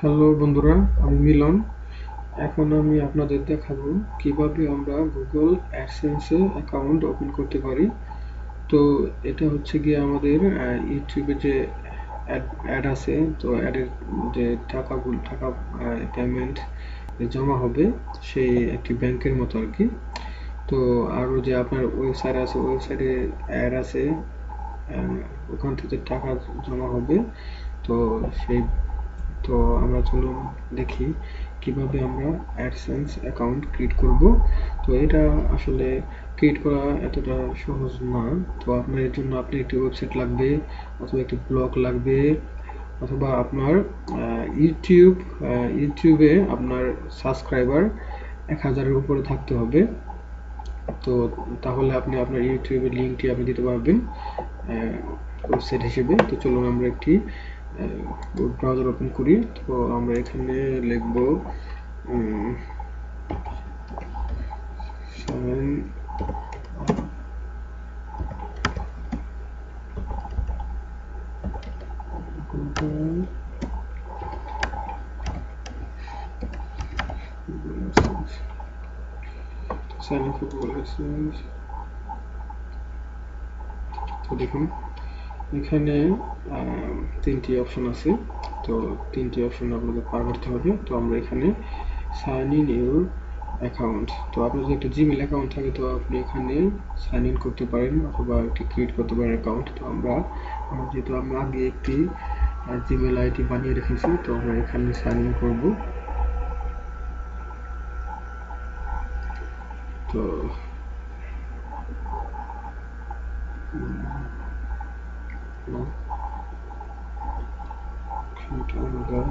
Hello বন্ধুরা, আমি মিলন। এখন আমি আপনাদের দেখাবো কীভাবে আমরা গুগল অ্যাডসেন্সে অ্যাকাউন্ট ওপেন করতে পারি। তো এটা হচ্ছে গিয়ে আমাদের ইউটিউবে যে অ্যাড আছে, তো অ্যাডের যে টাকাগুলো, টাকা পেমেন্ট জমা হবে, সেই একটি ব্যাংকের মতো আর কি। তো আরও যে আপনার ওয়েবসাইট আছে ওয়েবসাইটে অ্যাড আছে ওখান থেকে টাকা জমা হবে। তো সেই তো আমরা চলুন দেখি কীভাবে আমরা অ্যাডসেন্স অ্যাকাউন্ট ক্রিয়েট করব। তো এটা আসলে ক্রিয়েট করা এতটা সহজ না। তো আপনার এর জন্য আপনি একটি ওয়েবসাইট লাগবে অথবা একটি ব্লগ লাগবে অথবা আপনার ইউটিউব ইউটিউবে আপনার সাবস্ক্রাইবার এক হাজারের উপরে থাকতে হবে। তো তাহলে আপনি আপনার ইউটিউবের লিঙ্কটি আপনি দিতে পারবেন ওয়েবসাইট হিসেবে। তো চলুন আমরা একটি ব্রাউজার ওপেন করি তো আমরা এখানে লিখব সাইন সাইন ফুটবল তো দেখুন এখানে তিনটি অপশন আছে। তো তিনটি অপশন আপনাদের পার করতে হবে। তো আমরা এখানে সাইন ইন ইউর অ্যাকাউন্ট তো আপনার যদি একটা জিমেল অ্যাকাউন্ট থাকে, তো আপনি এখানে সাইন ইন করতে পারেন অথবা একটি ক্রিয়েট করতে পারেন অ্যাকাউন্ট তো আমরা যেহেতু আমরা আগে একটি জিমেল আইডি বানিয়ে রেখেছি, তো আমরা এখানে সাইন ইন করব। তো create another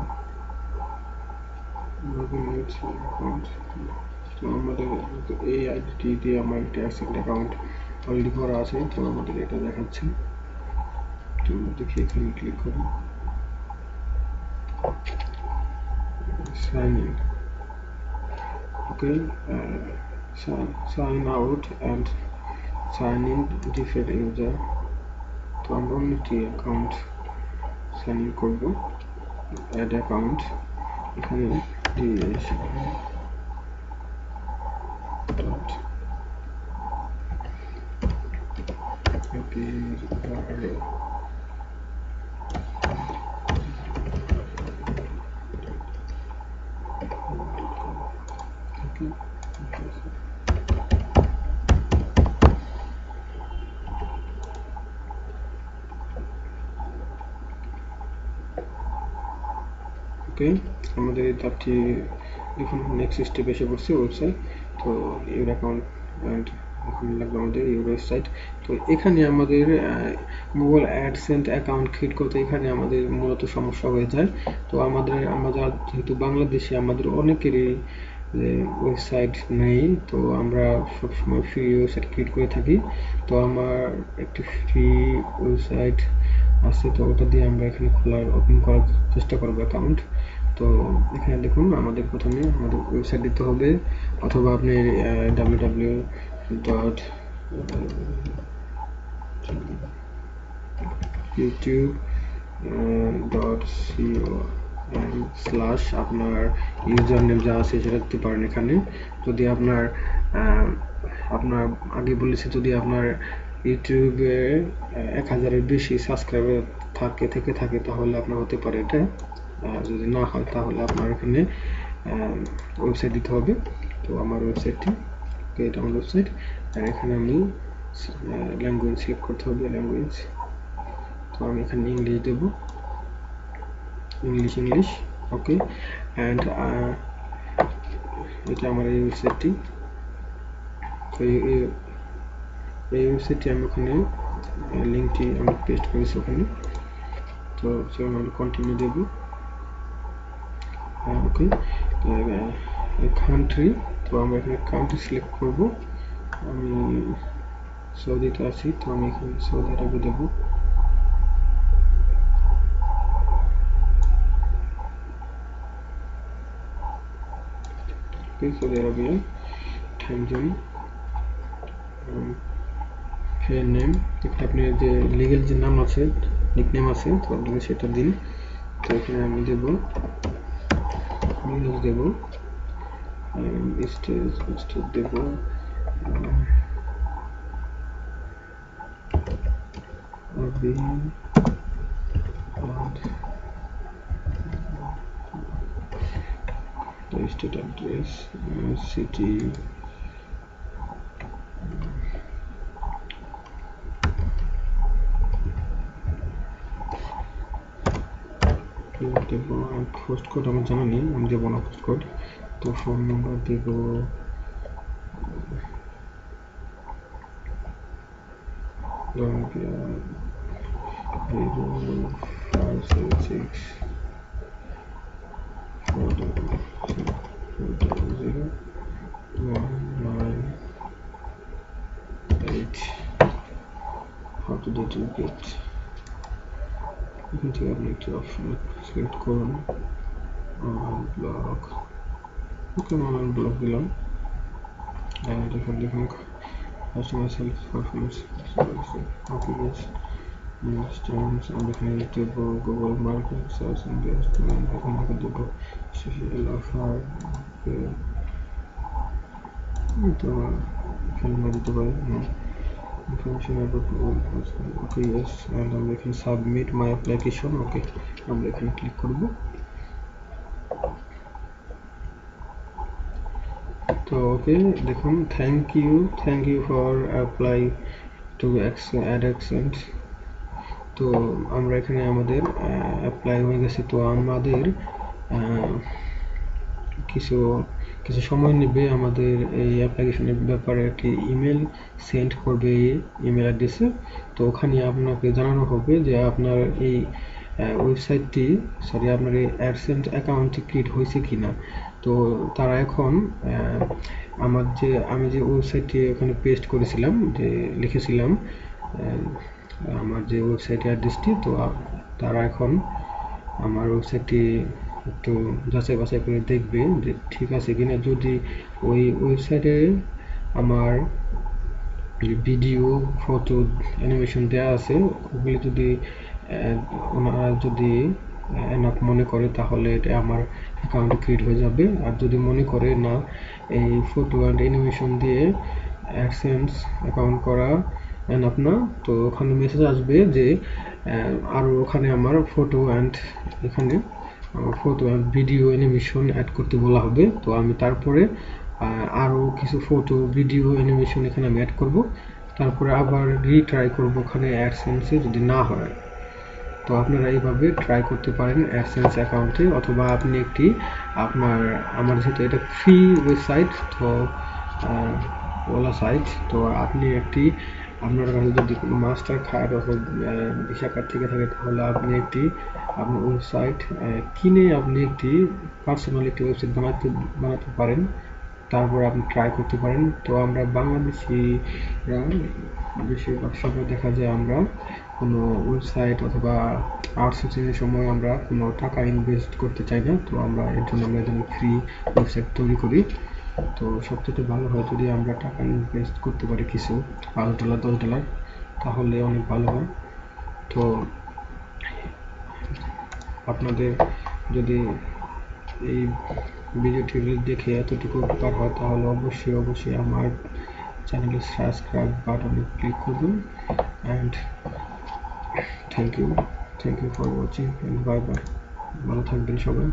login with account তো আমাদের এই আইডিটি দিয়ে আমার একটা অ্যাসেন্ট অ্যাকাউন্ট অলরেডি করা আছে তো আমাদের এটা দেখাচ্ছে তো দেখি এখানে ক্লিক করি sign in okay sign out and sign in different user তো আমরা একটি অ্যাকাউন্ট সাইন ইন করব। অ্যাড অ্যাকাউন্ট এখানে দিয়ে ডট ওকে, আমাদের এই ধাপটি দেখুন নেক্সট স্টেপ এসে পড়ছে ওয়েবসাইট তো ইউর অ্যাকাউন্ট অ্যান্ড এখন লাগবে আমাদের ইউর ওয়েবসাইট তো এখানে আমাদের গুগল অ্যাডসেন্ট অ্যাকাউন্ট ক্রিয়েট করতে এখানে আমাদের মূলত সমস্যা হয়ে যায়। তো আমাদের, আমরা যেহেতু বাংলাদেশে, আমাদের অনেকেরই ওয়েবসাইট নেই, তো আমরা সবসময় ফ্রি ওয়েবসাইট ক্রিয়েট করে থাকি। তো আমার একটি ফ্রি ওয়েবসাইট আছে, তো ওটা দিয়ে আমরা এখানে খোলার ওপেন করার চেষ্টা করব অ্যাকাউন্ট তো এখানে দেখুন, আমাদের প্রথমে আমাদের ওয়েবসাইট দিতে হবে অথবা আপনি W W dot YouTube dot co slash আপনার ইউজার নেম যা আছে সেটা দিতে পারেন এখানে। যদি আপনার আপনার আগে বলেছি যদি আপনার ইউটিউবে এক হাজারের বেশি সাবস্ক্রাইবার থাকে, থেকে থাকে, তাহলে আপনার হতে পারে এটা। যদি না হয় তাহলে আপনার এখানে ওয়েবসাইট দিতে হবে। তো আমার ওয়েবসাইটটি এটা আমার ওয়েবসাইট আর এখানে আমি ল্যাঙ্গুয়েজ সিলেক্ট করতে হবে ল্যাঙ্গুয়েজ তো আমি এখানে ইংলিশ দেব। ইংলিশ ইংলিশ ওকে অ্যান্ড এটা আমার এই ওয়েবসাইটটি তো এই ওয়েবসাইটটি আমি ওখানে লিঙ্কটি আমি পেস্ট করেছি ওখানে। তো চলুন আমি কন্টিনিউ দেব। ওকে কান্ট্রি তো আমরা এখানে কান্ট্রি সিলেক্ট করব। আমি সৌদিতে আছি, তো আমি এখানে সৌদি আরবে দেব। Saudi time zone fair name এখানে আপনি যে লিগেল যে নাম আছে নিকনেম আছে, তো আপনি সেটা দিন। তো এখানে আমি দেব। ফুল ইমেজ দেব স্টেজ স্টেজ দেব আরবি the state address uh, city Dev post code আমার জানা নেই আমি দেবো না পোস্ট কোড তো phone number Dev zero five seven six four double four double zero one nine eight how to duplicate you can see ability option select column or block okay on block below and different different customer self performance packages news terms and the table google market search and gas of definitely table social offer the film editable no দিতে পারি information about okay yes, and আমরা এখানে submit মাই application ওকে আমরা এখানে click করব তো okay দেখুন thank you thank you for apply to add accent তো আমরা এখানে আমাদের অ্যাপ্লাই হয়ে গেছে। তো আমাদের কিছু কিছু সময় নেবে আমাদের এই অ্যাপ্লিকেশনের ব্যাপারে একটি ইমেল সেন্ড করবে এই ইমেল অ্যাড্রেসে তো ওখানে আপনাকে জানানো হবে যে আপনার এই ওয়েবসাইটটি সরি আপনার এই অ্যাডসেন্ট অ্যাকাউন্টটি ক্রিয়েট হয়েছে কি না তো তারা এখন আমার যে, আমি যে ওয়েবসাইটটি ওখানে পেস্ট করেছিলাম, যে লিখেছিলাম আমার যে ওয়েবসাইট অ্যাড্রেসটি তো তারা এখন আমার ওয়েবসাইটটি একটু যাচাই বাছাই করে দেখবে যে ঠিক আছে কিনা। যদি ওই ওয়েবসাইটে আমার ভিডিও ফটো অ্যানিমেশন দেওয়া আছে, ওগুলি যদি ওনারা যদি এনাফ মনে করে তাহলে এটা আমার অ্যাকাউন্টে ক্রিয়েট হয়ে যাবে। আর যদি মনে করে না, এই ফটো অ্যান্ড অ্যানিমেশন দিয়ে অ্যাডসেন্স অ্যাকাউন্ট করা এনাফ না, তো ওখানে মেসেজ আসবে যে আরও ওখানে আমার ফটো অ্যান্ড এখানে ফটো ভিডিও অ্যানিমেশন অ্যাড করতে বলা হবে। তো আমি তারপরে আরও কিছু ফটো ভিডিও অ্যানিমেশন এখানে আমি অ্যাড করব। তারপরে আবার রিট্রাই করব ওখানে অ্যাডসেন্সে যদি না হয়। তো আপনারা এইভাবে ট্রাই করতে পারেন অ্যাডসেন্স অ্যাকাউন্টে অথবা আপনি একটি আপনার, আমার যেহেতু এটা ফ্রি ওয়েবসাইট তো ওলা সাইট তো আপনি একটি আপনার কাছে যদি কোনো মাস্টার কার্ড অথবা ভিসা থেকে থাকে, তাহলে আপনি একটি আপনার ওয়েবসাইট কিনে আপনি একটি পার্সোনাল একটি ওয়েবসাইট বানাতে বানাতে পারেন। তারপর আপনি ট্রাই করতে পারেন। তো আমরা বাংলাদেশিরা, বেশিরভাগ সময় দেখা যায় আমরা কোনো ওয়েবসাইট অথবা আউটসোর্সিংয়ের সময় আমরা কোনো টাকা ইনভেস্ট করতে চাই না। তো আমরা এর জন্য আমরা ফ্রি ওয়েবসাইট তৈরি করি। তো সবচেয়ে ভালো হয় যদি আমরা টাকা ইনভেস্ট করতে পারি কিছু পাঁচ ডলার দশ ডলার তাহলে অনেক ভালো হয়। তো আপনাদের যদি এই ভিডিওটি দেখে এতটুকু উপকার হয়, তাহলে অবশ্যই অবশ্যই আমার চ্যানেলে সাবস্ক্রাইব বাটনে ক্লিক করবেন। And thank you thank you for watching and bye bye ভালো থাকবেন সবাই।